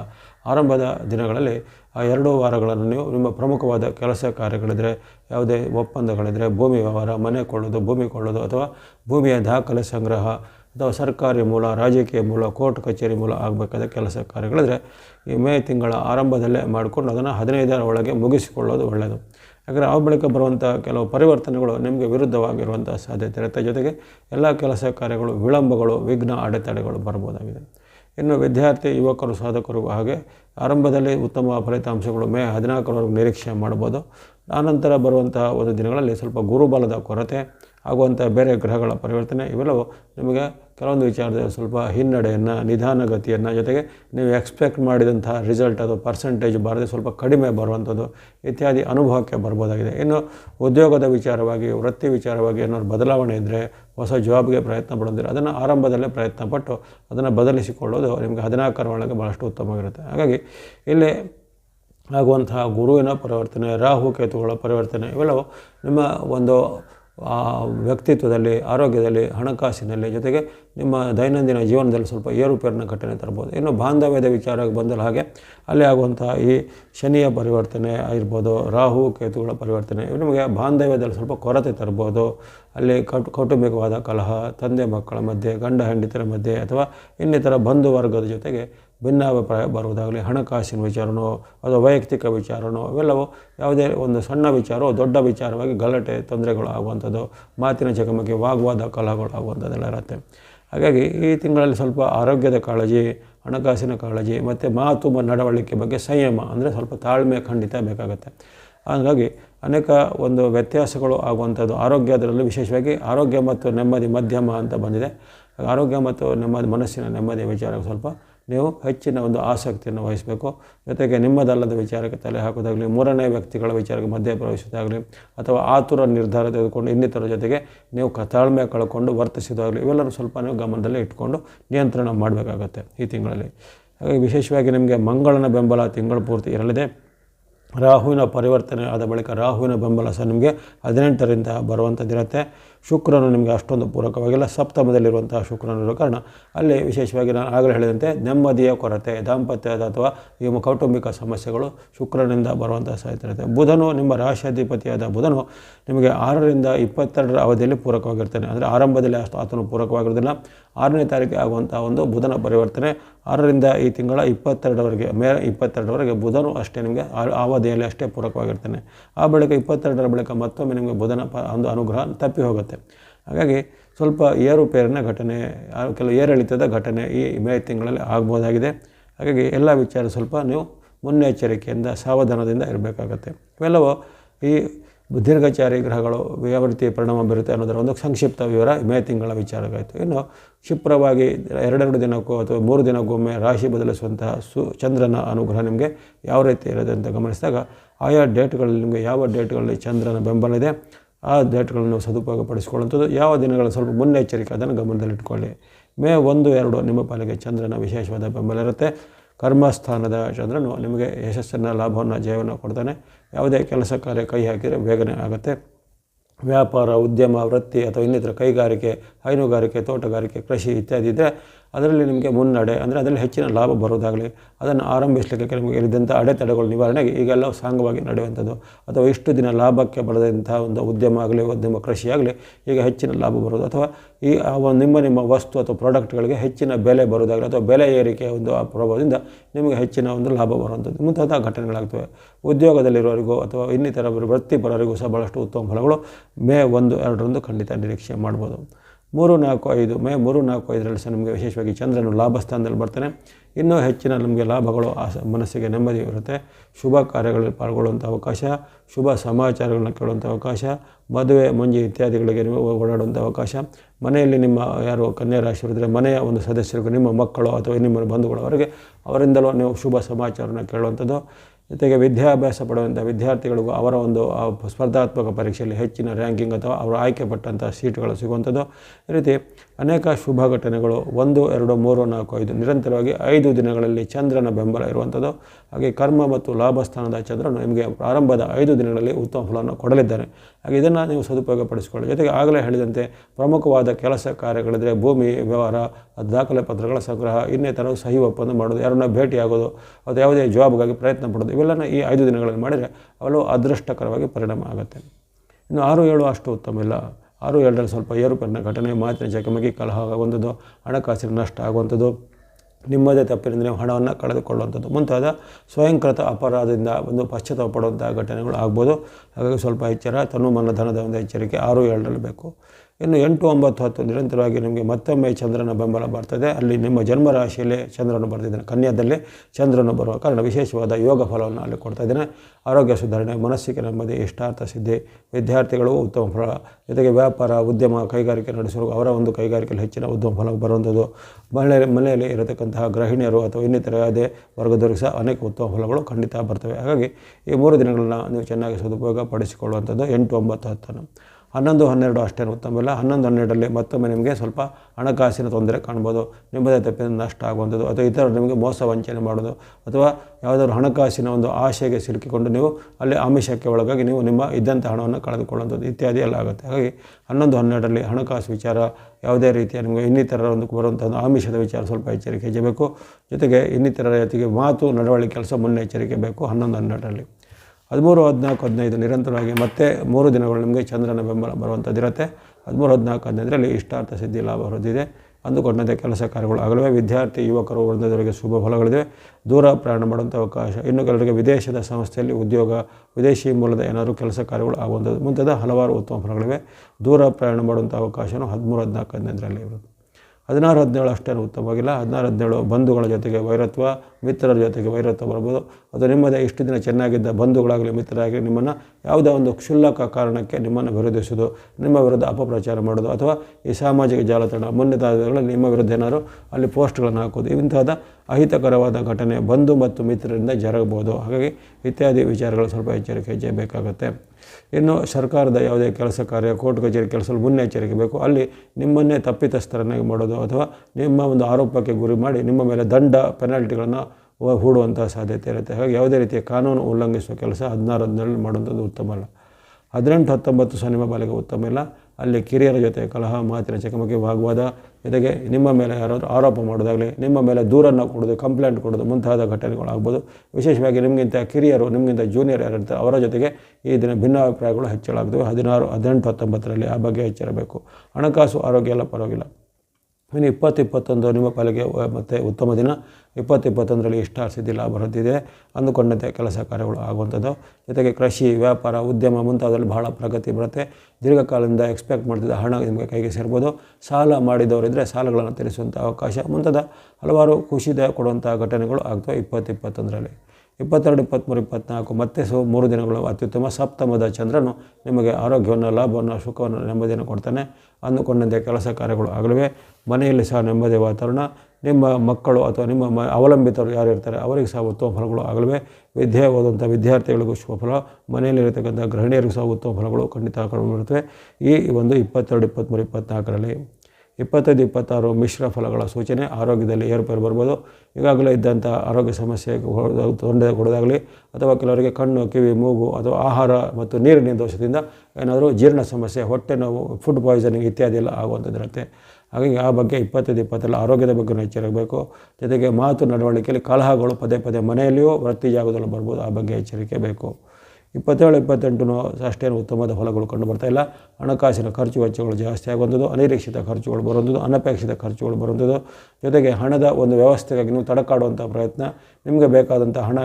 ಆರಂಭದ ದಿನಗಳಲ್ಲಿ ಆ ಎರಡು ವಾರಗಳನ್ನು ನೀವು ನಿಮ್ಮ ಪ್ರಮುಖವಾದ ಕೆಲಸ ಕಾರ್ಯಗಳಿದ್ದರೆ ಯಾವುದೇ ಒಪ್ಪಂದಗಳಿದ್ದರೆ ಭೂಮಿ ವ್ಯವಹಾರ, ಮನೆ ಕೊಳ್ಳೋದು, ಭೂಮಿ ಕೊಳ್ಳೋದು ಅಥವಾ ಭೂಮಿಯ ದಾಖಲೆ ಸಂಗ್ರಹ ಅಥವಾ ಸರ್ಕಾರಿ ಮೂಲ, ರಾಜಕೀಯ ಮೂಲ, ಕೋರ್ಟ್ ಕಚೇರಿ ಮೂಲ ಆಗಬೇಕಾದ ಕೆಲಸ ಕಾರ್ಯಗಳಿದ್ರೆ ಈ ಮೇ ತಿಂಗಳ ಆರಂಭದಲ್ಲೇ ಮಾಡಿಕೊಂಡು ಅದನ್ನು ಹದಿನೈದರ ಒಳಗೆ ಮುಗಿಸಿಕೊಳ್ಳೋದು ಒಳ್ಳೆಯದು. ಯಾಕಂದರೆ ಆ ಬಳಿಕ ಬರುವಂಥ ಕೆಲವು ಪರಿವರ್ತನೆಗಳು ನಿಮಗೆ ವಿರುದ್ಧವಾಗಿರುವಂಥ ಸಾಧ್ಯತೆ ಇರುತ್ತೆ. ಜೊತೆಗೆ ಎಲ್ಲ ಕೆಲಸ ಕಾರ್ಯಗಳು ವಿಳಂಬಗಳು, ವಿಘ್ನ, ಅಡೆತಡೆಗಳು ಬರ್ಬೋದಾಗಿದೆ. ಇನ್ನು ವಿದ್ಯಾರ್ಥಿ, ಯುವಕರು, ಸಾಧಕರು ಹಾಗೆ ಆರಂಭದಲ್ಲಿ ಉತ್ತಮ ಫಲಿತಾಂಶಗಳು ಮೇ ಹದಿನಾಲ್ಕರವರೆಗೂ ನಿರೀಕ್ಷೆ ಮಾಡ್ಬೋದು. ಆನಂತರ ಬರುವಂತಹ ಒಂದು ದಿನಗಳಲ್ಲಿ ಸ್ವಲ್ಪ ಗುರುಬಲದ ಕೊರತೆ ಆಗುವಂಥ ಬೇರೆ ಗ್ರಹಗಳ ಪರಿವರ್ತನೆ ಇವೆಲ್ಲವೂ ನಿಮಗೆ ಕೆಲವೊಂದು ವಿಚಾರದಲ್ಲಿ ಸ್ವಲ್ಪ ಹಿನ್ನಡೆಯನ್ನು, ನಿಧಾನಗತಿಯನ್ನು ಜೊತೆಗೆ ನೀವು ಎಕ್ಸ್ಪೆಕ್ಟ್ ಮಾಡಿದಂಥ ರಿಸಲ್ಟ್ ಅದು ಪರ್ಸೆಂಟೇಜ್ ಬಾರದೆ ಸ್ವಲ್ಪ ಕಡಿಮೆ ಬರುವಂಥದ್ದು ಇತ್ಯಾದಿ ಅನುಭವಕ್ಕೆ ಬರ್ಬೋದಾಗಿದೆ. ಇನ್ನು ಉದ್ಯೋಗದ ವಿಚಾರವಾಗಿ, ವೃತ್ತಿ ವಿಚಾರವಾಗಿ ಏನಾದ್ರು ಬದಲಾವಣೆ ಇದ್ದರೆ ಹೊಸ ಜಾಬ್ಗೆ ಪ್ರಯತ್ನ ಪಡೋದಿಲ್ಲ ಅದನ್ನು ಆರಂಭದಲ್ಲೇ ಪ್ರಯತ್ನ ಪಟ್ಟು ಅದನ್ನು ಬದಲಿಸಿಕೊಳ್ಳೋದು ನಿಮಗೆ ಹದಿನಾಲ್ಕರ ಒಳಗೆ ಭಾಳಷ್ಟು ಉತ್ತಮವಾಗಿರುತ್ತೆ ಹಾಗಾಗಿ ಇಲ್ಲಿ ಆಗುವಂತಹ ಗುರುವಿನ ಪರಿವರ್ತನೆ, ರಾಹು ಕೇತುಗಳ ಪರಿವರ್ತನೆ ಇವೆಲ್ಲವೂ ನಿಮ್ಮ ಒಂದು ವ್ಯಕ್ತಿತ್ವದಲ್ಲಿ, ಆರೋಗ್ಯದಲ್ಲಿ, ಹಣಕಾಸಿನಲ್ಲಿ ಜೊತೆಗೆ ನಿಮ್ಮ ದೈನಂದಿನ ಜೀವನದಲ್ಲಿ ಸ್ವಲ್ಪ ಏರುಪೇರಿನ ಘಟನೆ ತರ್ಬೋದು. ಇನ್ನು ಬಾಂಧವ್ಯದ ವಿಚಾರಕ್ಕೆ ಬಂದಲ್ಲಿ ಹಾಗೆ ಅಲ್ಲಿ ಆಗುವಂಥ ಈ ಶನಿಯ ಪರಿವರ್ತನೆ ಆಗಿರ್ಬೋದು, ರಾಹು, ಕೇತುಗಳ ಪರಿವರ್ತನೆ ನಿಮಗೆ ಬಾಂಧವ್ಯದಲ್ಲಿ ಸ್ವಲ್ಪ ಕೊರತೆ ತರ್ಬೋದು. ಅಲ್ಲಿ ಕೌಟು ಕೌಟುಂಬಿಕವಾದ ಕಲಹ, ತಂದೆ ಮಕ್ಕಳ ಮಧ್ಯೆ, ಗಂಡ ಹೆಂಡಿತರ ಮಧ್ಯೆ ಅಥವಾ ಇನ್ನಿತರ ಬಂಧು ವರ್ಗದ ಜೊತೆಗೆ ಭಿನ್ನಾಭಿಪ್ರಾಯ ಬರುವುದಾಗಲಿ, ಹಣಕಾಸಿನ ವಿಚಾರನೋ ಅಥವಾ ವೈಯಕ್ತಿಕ ವಿಚಾರನೋ ಅವೆಲ್ಲವೂ ಯಾವುದೇ ಒಂದು ಸಣ್ಣ ವಿಚಾರವೋ ದೊಡ್ಡ ವಿಚಾರವಾಗಿ ಗಲಾಟೆ ತೊಂದರೆಗಳು ಆಗುವಂಥದ್ದು ಮಾತಿನ ಚಕಮಕಿ, ವಾಗ್ವಾದ ಕಲಹಗಳು ಆಗುವಂಥದ್ದೆಲ್ಲ ಇರುತ್ತೆ. ಹಾಗಾಗಿ ಈ ತಿಂಗಳಲ್ಲಿ ಸ್ವಲ್ಪ ಆರೋಗ್ಯದ ಕಾಳಜಿ, ಹಣಕಾಸಿನ ಕಾಳಜಿ ಮತ್ತು ಮಾತು ನಡವಳಿಕೆ ಬಗ್ಗೆ ಸಂಯಮ ಅಂದರೆ ಸ್ವಲ್ಪ ತಾಳ್ಮೆ ಖಂಡಿತ ಬೇಕಾಗುತ್ತೆ. ಹಾಗಾಗಿ ಅನೇಕ ಒಂದು ವ್ಯತ್ಯಾಸಗಳು ಆಗುವಂಥದ್ದು ಆರೋಗ್ಯದರಲ್ಲಿ ವಿಶೇಷವಾಗಿ ಆರೋಗ್ಯ ಮತ್ತು ನೆಮ್ಮದಿ ಮಧ್ಯಮ ಅಂತ ಬಂದಿದೆ. ಆರೋಗ್ಯ ಮತ್ತು ನೆಮ್ಮದಿ, ಮನಸ್ಸಿನ ನೆಮ್ಮದಿಯ ವಿಚಾರ ಸ್ವಲ್ಪ ನೀವು ಹೆಚ್ಚಿನ ಒಂದು ಆಸಕ್ತಿಯನ್ನು ವಹಿಸಬೇಕು. ಜೊತೆಗೆ ನಿಮ್ಮದಲ್ಲದ ವಿಚಾರಕ್ಕೆ ತಲೆ ಹಾಕೋದಾಗಲಿ ಮೂರನೇ ವ್ಯಕ್ತಿಗಳ ವಿಚಾರಕ್ಕೆ ಮಧ್ಯ ಪ್ರವೇಶಿಸೋದಾಗಲಿ ಅಥವಾ ಆತುರ ನಿರ್ಧಾರ ತೆಗೆದುಕೊಂಡು ಇನ್ನಿತರ ಜೊತೆಗೆ ನೀವು ಕತಾಳ್ಮೆ ತಾಳ್ಮೆ ಕಳ್ಕೊಂಡು ವರ್ತಿಸೋದಾಗಲಿ ಇವೆಲ್ಲರೂ ಸ್ವಲ್ಪ ನೀವು ಗಮನದಲ್ಲಿ ಇಟ್ಕೊಂಡು ನಿಯಂತ್ರಣ ಮಾಡಬೇಕಾಗತ್ತೆ ಈ ತಿಂಗಳಲ್ಲಿ. ಹಾಗಾಗಿ ವಿಶೇಷವಾಗಿ ನಿಮಗೆ ಮಂಗಳನ ಬೆಂಬಲ ತಿಂಗಳು ಪೂರ್ತಿ ಇರಲಿದೆ. ರಾಹುವಿನ ಪರಿವರ್ತನೆ ಆದ ಬಳಿಕ ರಾಹುವಿನ ಬೆಂಬಲ ಸಹ ನಿಮಗೆ ಹದಿನೆಂಟರಿಂದ ಬರುವಂಥದ್ದಿರುತ್ತೆ ಶುಕ್ರನು ನಿಮಗೆ ಅಷ್ಟೊಂದು ಪೂರಕವಾಗಿಲ್ಲ. ಸಪ್ತಮದಲ್ಲಿರುವಂತಹ ಶುಕ್ರನಿರೋ ಕಾರಣ ಅಲ್ಲಿ ವಿಶೇಷವಾಗಿ ನಾನು ಆಗಲೇ ಹೇಳಿದಂತೆ ನೆಮ್ಮದಿಯ ಕೊರತೆ, ದಾಂಪತ್ಯದ ಅಥವಾ ನಿಮ್ಮ ಕೌಟುಂಬಿಕ ಸಮಸ್ಯೆಗಳು ಶುಕ್ರನಿಂದ ಬರುವಂಥ ಸಾಧ್ಯತೆ ಬುಧನು ನಿಮ್ಮ ರಾಶಿಯಾಧಿಪತಿಯಾದ ಬುಧನು ನಿಮಗೆ ಆರರಿಂದ ಇಪ್ಪತ್ತೆರಡರ ಅವಧಿಯಲ್ಲಿ ಪೂರಕವಾಗಿರ್ತಾನೆ. ಅಂದರೆ ಆರಂಭದಲ್ಲಿ ಅಷ್ಟು ಆತನು ಪೂರಕವಾಗಿರೋದಿಲ್ಲ ಆರನೇ ತಾರೀಕಿಗೆ ಆಗುವಂಥ ಒಂದು ಬುಧನ ಪರಿವರ್ತನೆ. ಆರರಿಂದ ಈ ತಿಂಗಳ ಇಪ್ಪತ್ತೆರಡವರೆಗೆ ಮೇ ಇಪ್ಪತ್ತೆರಡರವರೆಗೆ ಬುಧನು ಅಷ್ಟೇ ನಿಮಗೆ ಆ ಅವಧಿಯಲ್ಲಿ ಅಷ್ಟೇ ಪೂರಕವಾಗಿರ್ತಾನೆ. ಆ ಬಳಿಕ ಇಪ್ಪತ್ತೆರಡರ ಬಳಿಕ ಮತ್ತೊಮ್ಮೆ ನಿಮಗೆ ಬುಧನ ಪ, ಒಂದು ಅನುಗ್ರಹ ತಪ್ಪಿ ಹೋಗುತ್ತೆ. ಹಾಗಾಗಿ ಸ್ವಲ್ಪ ಏರುಪೇರಿನ ಘಟನೆ ಕೆಲವು ಏರಿಳಿತದ ಘಟನೆ ಈ ಮೇ ತಿಂಗಳಲ್ಲಿ ಆಗ್ಬೋದಾಗಿದೆ. ಹಾಗಾಗಿ ಎಲ್ಲ ವಿಚಾರ ಸ್ವಲ್ಪ ನೀವು ಮುನ್ನೆಚ್ಚರಿಕೆಯಿಂದ, ಸಾವಧಾನದಿಂದ ಇರಬೇಕಾಗತ್ತೆ. ಇವೆಲ್ಲವೂ ಈ ದೀರ್ಘಚಾರಿ ಗ್ರಹಗಳು ಯಾವ ರೀತಿ ಪರಿಣಾಮ ಬೀರುತ್ತೆ ಅನ್ನೋದರ ಒಂದು ಸಂಕ್ಷಿಪ್ತ ವಿವರ ಮೇ ತಿಂಗಳ ವಿಚಾರವಾಯಿತು ಇನ್ನು ಕ್ಷಿಪ್ರವಾಗಿ ಎರಡೆರಡು ದಿನಕ್ಕೂ ಅಥವಾ ಮೂರು ದಿನಕ್ಕೊಮ್ಮೆ ರಾಶಿ ಬದಲಿಸುವಂತಹ ಸು ಚಂದ್ರನ ಅನುಗ್ರಹ ನಿಮಗೆ ಯಾವ ರೀತಿ ಇರುತ್ತೆ ಅಂತ ಗಮನಿಸಿದಾಗ ಆಯಾ ಡೇಟ್ಗಳಲ್ಲಿ ನಿಮಗೆ ಯಾವ ಡೇಟ್ಗಳಲ್ಲಿ ಚಂದ್ರನ ಬೆಂಬಲ ಇದೆ, ಆ ಡೇಟ್ಗಳನ್ನು ಸದುಪಯೋಗಪಡಿಸಿಕೊಳ್ಳುವಂಥದ್ದು, ಯಾವ ದಿನಗಳ ಸ್ವಲ್ಪ ಮುನ್ನೆಚ್ಚರಿಕೆ ಅದನ್ನು ಗಮನದಲ್ಲಿಟ್ಕೊಳ್ಳಿ. ಮೇ ಒಂದು, ಎರಡು ನಿಮ್ಮ ಪಾಲಿಗೆ ಚಂದ್ರನ ವಿಶೇಷವಾದ ಬೆಂಬಲ ಇರುತ್ತೆ. ಕರ್ಮಸ್ಥಾನದ ಚಂದ್ರನು ನಿಮಗೆ ಯಶಸ್ಸನ್ನು ಲಾಭವನ್ನು ಜಯವನ್ನು ಕೊಡ್ತಾನೆ. ಯಾವುದೇ ಕೆಲಸ ಕಾರ್ಯ ಕೈ ಹಾಕಿದರೆ ಬೇಗನೆ ಆಗುತ್ತೆ. ವ್ಯಾಪಾರ, ಉದ್ಯಮ, ವೃತ್ತಿ ಅಥವಾ ಇನ್ನಿತರ ಕೈಗಾರಿಕೆ, ಹೈನುಗಾರಿಕೆ, ತೋಟಗಾರಿಕೆ, ಕೃಷಿ ಇತ್ಯಾದಿ ಇದ್ದರೆ ಅದರಲ್ಲಿ ನಿಮಗೆ ಮುನ್ನಡೆ, ಅಂದರೆ ಅದರಲ್ಲಿ ಹೆಚ್ಚಿನ ಲಾಭ ಬರೋದಾಗಲಿ, ಅದನ್ನು ಆರಂಭಿಸಲಿಕ್ಕೆ ನಿಮಗೆ ಇರಿದಂಥ ಅಡೆತಡೆಗಳು ನಿವಾರಣೆಗೆ ಈಗೆಲ್ಲ ಸಾಂಗವಾಗಿ ನಡೆಯುವಂಥದ್ದು. ಅಥವಾ ಇಷ್ಟು ದಿನ ಲಾಭಕ್ಕೆ ಬರದಂಥ ಒಂದು ಉದ್ಯಮ ಆಗಲಿ, ಉದ್ಯಮ ಕೃಷಿಯಾಗಲಿ ಈಗ ಹೆಚ್ಚಿನ ಲಾಭ ಬರೋದು. ಅಥವಾ ಈ ನಿಮ್ಮ ನಿಮ್ಮ ವಸ್ತು ಅಥವಾ ಪ್ರಾಡಕ್ಟ್ಗಳಿಗೆ ಹೆಚ್ಚಿನ ಬೆಲೆ ಬರೋದಾಗಲಿ, ಅಥವಾ ಬೆಲೆ ಏರಿಕೆಯ ಒಂದು ಪ್ರಭಾವದಿಂದ ನಿಮಗೆ ಹೆಚ್ಚಿನ ಒಂದು ಲಾಭ ಬರುವಂಥದ್ದು. ಮುಂತಾದ ಘಟನೆಗಳಾಗ್ತವೆ. ಉದ್ಯೋಗದಲ್ಲಿರೋರಿಗೂ ಅಥವಾ ಇನ್ನಿತರ ವೃತ್ತಿಪರರಿಗೂ ಸಹ ಭಾಳಷ್ಟು ಉತ್ತಮ ಫಲಗಳು ಮೇ ಒಂದು, ಎರಡರಂದು ಖಂಡಿತ ನಿರೀಕ್ಷೆ ಮಾಡ್ಬೋದು. ಮೂರು ನಾಲ್ಕು ಐದು, ಮೇ ಮೂರು ನಾಲ್ಕು ಐದರಲ್ಲಿ ಸಹ ನಮಗೆ ವಿಶೇಷವಾಗಿ ಚಂದ್ರನು ಲಾಭ ಸ್ಥಾನದಲ್ಲಿ ಬರ್ತಾನೆ. ಇನ್ನೂ ಹೆಚ್ಚಿನ ನಮಗೆ ಲಾಭಗಳು ಆಸ ಮನಸ್ಸಿಗೆ ನೆಮ್ಮದಿ ಇರುತ್ತೆ. ಶುಭ ಕಾರ್ಯಗಳಲ್ಲಿ ಪಾಲ್ಗೊಳ್ಳುವಂಥ ಅವಕಾಶ, ಶುಭ ಸಮಾಚಾರಗಳನ್ನ ಕೇಳುವಂಥ ಅವಕಾಶ, ಮದುವೆ, ಮುಂಜಿ ಇತ್ಯಾದಿಗಳಿಗೆ ನೀವು ಓಡಾಡುವಂಥ ಅವಕಾಶ. ಮನೆಯಲ್ಲಿ ನಿಮ್ಮ ಯಾರು ಕನ್ಯಾ ರಾಶಿಯವರಿದ್ದರೆ ಮನೆಯ ಒಂದು ಸದಸ್ಯರಿಗೂ ನಿಮ್ಮ ಮಕ್ಕಳು ಅಥವಾ ನಿಮ್ಮ ಬಂಧುಗಳು ಅವರಿಗೆ ಅವರಿಂದಲೂ ನೀವು ಶುಭ ಸಮಾಚಾರನ ಕೇಳುವಂಥದ್ದು. ಜೊತೆಗೆ ವಿದ್ಯಾಭ್ಯಾಸ ಪಡುವಂಥ ವಿದ್ಯಾರ್ಥಿಗಳಿಗೂ ಅವರ ಒಂದು ಸ್ಪರ್ಧಾತ್ಮಕ ಪರೀಕ್ಷೆಯಲ್ಲಿ ಹೆಚ್ಚಿನ ರ್ಯಾಂಕಿಂಗ್ ಅಥವಾ ಅವರು ಆಯ್ಕೆ ಪಟ್ಟಂಥ ಸೀಟುಗಳು ಸಿಗುವಂಥದ್ದು. ಈ ರೀತಿ ಅನೇಕ ಶುಭ ಘಟನೆಗಳು ಒಂದು, ಎರಡು, ಮೂರು, ನಾಲ್ಕು, ಐದು, ನಿರಂತರವಾಗಿ ಐದು ದಿನಗಳಲ್ಲಿ ಚಂದ್ರನ ಬೆಂಬಲ ಇರುವಂಥದ್ದು. ಹಾಗೆ ಕರ್ಮ ಮತ್ತು ಲಾಭ ಸ್ಥಾನದ ಚಂದ್ರನು ನಿಮಗೆ ಪ್ರಾರಂಭದ ಐದು ದಿನಗಳಲ್ಲಿ ಉತ್ತಮ ಫಲವನ್ನು ಕೊಡಲಿದ್ದಾನೆ. ಹಾಗೆ ಇದನ್ನು ನೀವು ಸದುಪಯೋಗಪಡಿಸಿಕೊಳ್ಳಿ ಜೊತೆಗೆ ಆಗಲೇ ಹೇಳಿದಂತೆ ಪ್ರಮುಖವಾದ ಕೆಲಸ ಕಾರ್ಯಗಳಿದ್ರೆ ಭೂಮಿ, ವ್ಯವಹಾರ ದಾಖಲೆ ಪತ್ರಗಳ ಸಂಗ್ರಹ ಇನ್ನಿತರ ಸಹಿ ಒಪ್ಪಂದ ಮಾಡೋದು, ಯಾರನ್ನ ಭೇಟಿಯಾಗೋದು, ಅದು ಯಾವುದೇ ಜವಾಬ್ಗಾಗಿ ಪ್ರಯತ್ನ ಪಡೋದು, ಇವೆಲ್ಲನ ಈ ಐದು ದಿನಗಳಲ್ಲಿ ಮಾಡಿದರೆ ಅವೆಲ್ಲವೂ ಅದೃಷ್ಟಕರವಾಗಿ ಪರಿಣಾಮ ಆಗುತ್ತೆ. ಇನ್ನು ಆರು, ಏಳು ಅಷ್ಟು ಉತ್ತಮ ಇಲ್ಲ. ಆರು ಎರಡರಲ್ಲಿ ಸ್ವಲ್ಪ ಏರುಪೇರಿನ ಘಟನೆ ಮಾತಿನ ಚಕಮಕಿ ಕಲಹ ಆಗುವಂಥದ್ದು ಹಣಕಾಸಿನ ನಷ್ಟ ಆಗುವಂಥದ್ದು, ನಿಮ್ಮದೇ ತಪ್ಪಿನಿಂದ ನೀವು ಹಣವನ್ನು ಕಳೆದುಕೊಳ್ಳುವಂಥದ್ದು. ಮುಂತಾದ ಸ್ವಯಂಕೃತ ಅಪರಾಧದಿಂದ ಒಂದು ಪಶ್ಚಾತ್ತಾಪ ಪಡುವಂಥ ಘಟನೆಗಳು ಆಗ್ಬೋದು. ಹಾಗಾಗಿ ಸ್ವಲ್ಪ ಎಚ್ಚರ, ತನು ಮನ ಧನದ ಒಂದು ಎಚ್ಚರಿಕೆ ಆರು ಎರಡರಲ್ಲಿ ಬೇಕು. ಇನ್ನು ಎಂಟು ಒಂಬತ್ತು ಹತ್ತು ನಿರಂತರವಾಗಿ ನಿಮಗೆ ಮತ್ತೊಮ್ಮೆ ಚಂದ್ರನ ಬೆಂಬಲ ಬರ್ತದೆ. ಅಲ್ಲಿ ನಿಮ್ಮ ಜನ್ಮ ರಾಶಿಯಲ್ಲೇ ಚಂದ್ರನು ಬರ್ತಿದ್ದಾನೆ. ಕನ್ಯಾದಲ್ಲಿ ಚಂದ್ರನು ಬರುವ ಕಾರಣ ವಿಶೇಷವಾದ ಯೋಗ ಫಲವನ್ನು ಅಲ್ಲಿ ಕೊಡ್ತಾ ಇದ್ದಾನೆ. ಆರೋಗ್ಯ ಸುಧಾರಣೆ, ಮನಸ್ಸಿಗೆ ನೆಮ್ಮದಿ, ಇಷ್ಟಾರ್ಥ ಸಿದ್ಧಿ, ವಿದ್ಯಾರ್ಥಿಗಳು ಉತ್ತಮ ಫಲ, ಜೊತೆಗೆ ವ್ಯಾಪಾರ, ಉದ್ಯಮ, ಕೈಗಾರಿಕೆ ನಡೆಸಲು ಅವರ ಒಂದು ಕೈಗಾರಿಕೆಯಲ್ಲಿ ಹೆಚ್ಚಿನ ಉದ್ಯಮ ಫಲ ಬರುವಂಥದ್ದು. ಮಹಿಳೆಯ ಮನೆಯಲ್ಲಿ ಇರತಕ್ಕಂತಹ ಗೃಹಿಣಿಯರು ಅಥವಾ ಇನ್ನಿತರ ಯಾವುದೇ ವರ್ಗದವರಿಗೆ ಸಹ ಅನೇಕ ಉತ್ತಮ ಫಲಗಳು ಖಂಡಿತ ಬರ್ತವೆ. ಹಾಗಾಗಿ ಈ ಮೂರು ದಿನಗಳನ್ನ ನೀವು ಚೆನ್ನಾಗಿ ಸದುಪಯೋಗ ಪಡಿಸಿಕೊಳ್ಳುವಂಥದ್ದು ಎಂಟು ಒಂಬತ್ತು ಹತ್ತನ್ನು. ಹನ್ನೊಂದು, ಹನ್ನೆರಡು ಅಷ್ಟೇ ಉತ್ತಮ ಇಲ್ಲ ಹನ್ನೊಂದು, ಹನ್ನೆರಡರಲ್ಲಿ ಮತ್ತೊಮ್ಮೆ ನಿಮಗೆ ಸ್ವಲ್ಪ ಹಣಕಾಸಿನ ತೊಂದರೆ ಕಾಣ್ಬೋದು. ನಿಮ್ಮದೇ ತಪ್ಪಿನ ನಷ್ಟ ಆಗುವಂಥದ್ದು ಅಥವಾ ಇತರರು ನಿಮಗೆ ಮೋಸ ವಂಚನೆ ಮಾಡೋದು ಅಥವಾ ಯಾವುದಾದ್ರು ಹಣಕಾಸಿನ ಒಂದು ಆಶೆಗೆ ಸಿಲುಕಿಕೊಂಡು ನೀವು ಅಲ್ಲಿ ಆಮಿಷಕ್ಕೆ ಒಳಗಾಗಿ ನೀವು ನಿಮ್ಮ ಇದ್ದಂಥ ಹಣವನ್ನು ಕಳೆದುಕೊಳ್ಳುವಂಥದ್ದು ಇತ್ಯಾದಿ ಎಲ್ಲ ಆಗುತ್ತೆ. ಹಾಗಾಗಿ ಹನ್ನೊಂದು, ಹನ್ನೆರಡರಲ್ಲಿ ಹಣಕಾಸು ವಿಚಾರ ಯಾವುದೇ ರೀತಿಯ ನಿಮಗೆ ಇನ್ನಿತರ ಒಂದು ಬರುವಂಥ ಒಂದು ಆಮಿಷದ ವಿಚಾರ ಸ್ವಲ್ಪ ಎಚ್ಚರಿಕೆ ಹೆಚ್ಚಬೇಕು ಜೊತೆಗೆ ಇನ್ನಿತರ ಜೊತೆಗೆ ಮಾತು ನಡವಳಿಕೆ ಕೆಲಸ ಮುನ್ನೆಚ್ಚರಿಕೆ ಬೇಕು ಹನ್ನೊಂದು, ಹನ್ನೆರಡರಲ್ಲಿ. ಹದಿಮೂರು, ಹದಿನಾಲ್ಕು, ಹದಿನೈದು ನಿರಂತರವಾಗಿ ಮತ್ತೆ ಮೂರು ದಿನಗಳು ನಿಮಗೆ ಚಂದ್ರನ ಬೆಂಬಲ ಬರುವಂಥದ್ದಿರುತ್ತೆ ಹದಿಮೂರು, ಹದಿನಾಲ್ಕು, ಹದಿನೈದರಲ್ಲಿ ಇಷ್ಟಾರ್ಥ ಸಿದ್ಧಿ ಲಾಭ ಹೊರದಿದೆ. ಅಂದುಕೊಂಡಂತೆ ಕೆಲಸ ಕಾರ್ಯಗಳು ಆಗಲಿವೆ. ವಿದ್ಯಾರ್ಥಿ, ಯುವಕರು ವರ್ಗದವರಿಗೆ ಶುಭ ಫಲಗಳಿವೆ. ದೂರ ಪ್ರಯಾಣ ಮಾಡುವಂಥ ಅವಕಾಶ. ಇನ್ನು ಕೆಲವರಿಗೆ ವಿದೇಶದ ಸಂಸ್ಥೆಯಲ್ಲಿ ಉದ್ಯೋಗ, ವಿದೇಶಿ ಮೂಲದ ಏನಾದರೂ ಕೆಲಸ ಕಾರ್ಯಗಳು ಆಗುವಂಥದ್ದು. ಮುಂತಾದ ಹಲವಾರು ಉತ್ತಮ ಫಲಗಳಿವೆ. ದೂರ ಪ್ರಯಾಣ ಮಾಡುವಂಥ ಅವಕಾಶವೂ ಹದಿಮೂರು, ಹದಿನಾಲ್ಕು, ಹದಿನೈದರಲ್ಲಿ ಇರುತ್ತೆ ಹದಿನಾರು, ಹದಿನೇಳು ಅಷ್ಟೇನು ಉತ್ತಮವಾಗಿಲ್ಲ. ಹದಿನಾರು, ಹದಿನೇಳು ಬಂಧುಗಳ ಜೊತೆಗೆ ವೈರತ್ವ, ಮಿತ್ರರ ಜೊತೆಗೆ ವೈರತ್ವ ಬರ್ಬೋದು. ಅದು ನಿಮ್ಮದೇ ಇಷ್ಟು ದಿನ ಚೆನ್ನಾಗಿದ್ದ ಬಂಧುಗಳಾಗಲಿ, ಮಿತ್ರರಾಗಲಿ ನಿಮ್ಮನ್ನು ಯಾವುದೇ ಒಂದು ಕ್ಷುಲ್ಲಕ ಕಾರಣಕ್ಕೆ ನಿಮ್ಮನ್ನು ವಿರೋಧಿಸೋದು ನಿಮ್ಮ ವಿರುದ್ಧ ಅಪಪ್ರಚಾರ ಮಾಡೋದು ಅಥವಾ ಈ ಸಾಮಾಜಿಕ ಜಾಲತಾಣ ಮುಂದಿನ ನಿಮ್ಮ ವಿರುದ್ಧ ಏನಾದರೂ ಅಲ್ಲಿ ಪೋಸ್ಟ್ಗಳನ್ನು ಹಾಕೋದು. ಇಂತಹದ ಅಹಿತಕರವಾದ ಘಟನೆ ಬಂಧು ಮತ್ತು ಮಿತ್ರರಿಂದ ಜರಗಬಹುದು. ಹಾಗಾಗಿ ಇತ್ಯಾದಿ ವಿಚಾರಗಳು ಸ್ವಲ್ಪ ಎಚ್ಚರಿಕೆ ಬೇಕಾಗುತ್ತೆ ಇನ್ನು ಸರ್ಕಾರದ ಯಾವುದೇ ಕೆಲಸ ಕಾರ್ಯ, ಕೋರ್ಟ್ ಕಚೇರಿ ಕೆಲಸದಲ್ಲಿ ಮುನ್ನೆಚ್ಚರಿಕೆ ಬೇಕು. ಅಲ್ಲಿ ನಿಮ್ಮನ್ನೇ ತಪ್ಪಿತಸ್ಥರನ್ನಾಗಿ ಮಾಡೋದು ಅಥವಾ ನಿಮ್ಮ ಒಂದು ಆರೋಪಕ್ಕೆ ಗುರಿ ಮಾಡಿ ನಿಮ್ಮ ಮೇಲೆ ದಂಡ, ಪೆನಾಲ್ಟಿಗಳನ್ನು ಹೂಡುವಂಥ ಸಾಧ್ಯತೆ ಇರುತ್ತೆ. ಹಾಗೆ ಯಾವುದೇ ರೀತಿಯ ಕಾನೂನು ಉಲ್ಲಂಘಿಸುವ ಕೆಲಸ ಹದಿನಾರು ಹದಿನೇಳು ಮಾಡುವಂಥದ್ದು ಉತ್ತಮ ಅಲ್ಲ. ಹದಿನೆಂಟು, ಹತ್ತೊಂಬತ್ತು ಸಹ ಬಾಲಿಗೆ ಉತ್ತಮ ಇಲ್ಲ. ಅಲ್ಲಿ ಕಿರಿಯರ ಜೊತೆ ಕಲಹ, ಮಾತಿನ ಚಕಮಕಿ ವಾಗ್ವಾದ ಜೊತೆಗೆ ನಿಮ್ಮ ಮೇಲೆ ಯಾರಾದರೂ ಆರೋಪ ಮಾಡೋದಾಗಲಿ, ನಿಮ್ಮ ಮೇಲೆ ದೂರನ್ನು ಕೊಡೋದು ಕಂಪ್ಲೇಂಟ್ ಕೊಡೋದು ಮುಂತಾದ ಘಟನೆಗಳಾಗ್ಬೋದು. ವಿಶೇಷವಾಗಿ ನಿಮಗಿಂತ ಕಿರಿಯರು, ನಿಮಗಿಂತ ಜೂನಿಯರ್ ಯಾರಿರ್ತಾರೆ, ಅವರ ಜೊತೆಗೆ ಈ ದಿನ ಭಿನ್ನಾಭಿಪ್ರಾಯಗಳು ಹೆಚ್ಚಳಾಗ್ತವೆ. ಹದಿನಾರು, ಹದಿನೆಂಟು, ಹತ್ತೊಂಬತ್ತರಲ್ಲಿ ಆ ಬಗ್ಗೆ ಎಚ್ಚರಬೇಕು. ಹಣಕಾಸು, ಆರೋಗ್ಯ ಎಲ್ಲ ಪರವಾಗಿಲ್ಲ. ಇನ್ನು ಇಪ್ಪತ್ತು ಇಪ್ಪತ್ತೊಂದು ನಿಮ್ಮ ಪಾಲಿಗೆ ಮತ್ತು ಉತ್ತಮ ದಿನ. ಇಪ್ಪತ್ತು ಇಪ್ಪತ್ತೊಂದರಲ್ಲಿ ಸಿದ್ಧಿ ಲಾಭ ಬರುತ್ತಿದೆ ಅಂದುಕೊಂಡಂತೆ ಕೆಲಸ ಕಾರ್ಯಗಳು ಆಗುವಂಥದ್ದು. ಜೊತೆಗೆ ಕೃಷಿ, ವ್ಯಾಪಾರ, ಉದ್ಯಮ ಮುಂತಾದಲ್ಲಿ ಬಹಳ ಪ್ರಗತಿ ಬರುತ್ತೆ. ದೀರ್ಘಕಾಲದಿಂದ ಎಕ್ಸ್ಪೆಕ್ಟ್ ಮಾಡ್ತಿದ್ದ ಹಣ ನಿಮಗೆ ಕೈಗೆ ಸೇರ್ಬೋದು. ಸಾಲ ಮಾಡಿದವರಿದ್ದರೆ ಸಾಲಗಳನ್ನು ತೀರಿಸುವಂಥ ಅವಕಾಶ ಮುಂತಾದ ಹಲವಾರು ಖುಷಿದ ಕೊಡುವಂಥ ಘಟನೆಗಳು ಆಗ್ತವೆ ಇಪ್ಪತ್ತು ಇಪ್ಪತ್ತೊಂದರಲ್ಲಿ ಇಪ್ಪತ್ತೆರಡು, ಇಪ್ಪತ್ತ್ಮೂರು, ಇಪ್ಪತ್ತ್ನಾಲ್ಕು, ಮತ್ತೆ ಸೊ ಮೂರು ದಿನಗಳು ಅತ್ಯುತ್ತಮ ಸಪ್ತಮದ ಚಂದ್ರನು ನಿಮಗೆ ಆರೋಗ್ಯವನ್ನು, ಲಾಭವನ್ನು, ಸುಖವನ್ನು, ನೆಮ್ಮದಿಯನ್ನು ಕೊಡ್ತಾನೆ. ಅಂದುಕೊಂಡಂತೆ ಕೆಲಸ ಕಾರ್ಯಗಳು ಆಗಲಿವೆ. ಮನೆಯಲ್ಲಿ ಸಹ ನೆಮ್ಮದಿ ವಾತಾವರಣ. ನಿಮ್ಮ ಮಕ್ಕಳು ಅಥವಾ ನಿಮ್ಮ ಮ ಅವಲಂಬಿತರು ಯಾರು ಇರ್ತಾರೆ, ಅವರಿಗೆ ಸಹ ಉತ್ತಮ ಫಲಗಳು ಆಗಲಿವೆ. ವಿದ್ಯೆ ಓದುವಂಥ ವಿದ್ಯಾರ್ಥಿಗಳಿಗೂ ಶುಭಫಲ ಮನೆಯಲ್ಲಿರತಕ್ಕಂಥ ಗೃಹಿಣಿಯರಿಗೂ ಸಹ ಉತ್ತಮ ಫಲಗಳು ಖಂಡಿತ ಕಂಡುಬರುತ್ತವೆ ಈ ಒಂದು ಇಪ್ಪತ್ತೆರಡು, ಇಪ್ಪತ್ತ್ಮೂರು, ಇಪ್ಪತ್ತ್ನಾಲ್ಕರಲ್ಲಿ ಇಪ್ಪತ್ತೈದು, ಇಪ್ಪತ್ತಾರು ಮಿಶ್ರ ಫಲಗಳ ಸೂಚನೆ ಆರೋಗ್ಯದಲ್ಲಿ ಏರುಪೇರು ಬರ್ಬೋದು. ಈಗಾಗಲೇ ಇದ್ದಂಥ ಆರೋಗ್ಯ ಸಮಸ್ಯೆ ತೊಂದರೆ ಕೊಡೋದಾಗಲಿ ಅಥವಾ ಕೆಲವರಿಗೆ ಕಣ್ಣು, ಕಿವಿ, ಮೂಗು ಅಥವಾ ಆಹಾರ ಮತ್ತು ನೀರಿನ ದೋಷದಿಂದ ಏನಾದರೂ ಜೀರ್ಣ ಸಮಸ್ಯೆ, ಹೊಟ್ಟೆ ನೋವು ಫುಡ್ ಪಾಯ್ಸನಿಂಗ್ ಇತ್ಯಾದಿ ಎಲ್ಲ ಆಗುವಂಥದ್ದಿರುತ್ತೆ. ಹಾಗಾಗಿ ಆ ಬಗ್ಗೆ ಇಪ್ಪತ್ತೈದು ಇಪ್ಪತ್ತೆಲ್ಲ ಆರೋಗ್ಯದ ಬಗ್ಗೆ ಎಚ್ಚರಿಕೆಬೇಕು ಜೊತೆಗೆ ಮಾತು, ನಡವಳಿಕೆಯಲ್ಲಿ ಕಲಹಗಳು ಪದೇ ಪದೇ ಮನೆಯಲ್ಲಿಯೂ ವೃತ್ತಿ ಜಾಗದಲ್ಲೂ ಬರ್ಬೋದು. ಆ ಬಗ್ಗೆ ಎಚ್ಚರಿಕೆ ಬೇಕು. ಇಪ್ಪತ್ತೇಳು, ಇಪ್ಪತ್ತೆಂಟು ಅಷ್ಟೇನು ಉತ್ತಮವಾದ ಫಲಗಳು ಕಂಡು ಬರ್ತಾ ಇಲ್ಲ. ಹಣಕಾಸಿನ ಖರ್ಚು ವೆಚ್ಚಗಳು ಜಾಸ್ತಿ ಆಗುವಂಥದ್ದು, ಅನಿರೀಕ್ಷಿತ ಖರ್ಚುಗಳು ಬರುವಂಥದ್ದು, ಅನಪೇಕ್ಷಿತ ಖರ್ಚುಗಳು ಬರುವಂಥದ್ದು. ಜೊತೆಗೆ ಹಣದ ಒಂದು ವ್ಯವಸ್ಥೆಗಾಗಿ ನೀವು ತಡಕಾಡುವಂಥ ಪ್ರಯತ್ನ, ನಿಮಗೆ ಬೇಕಾದಂಥ ಹಣ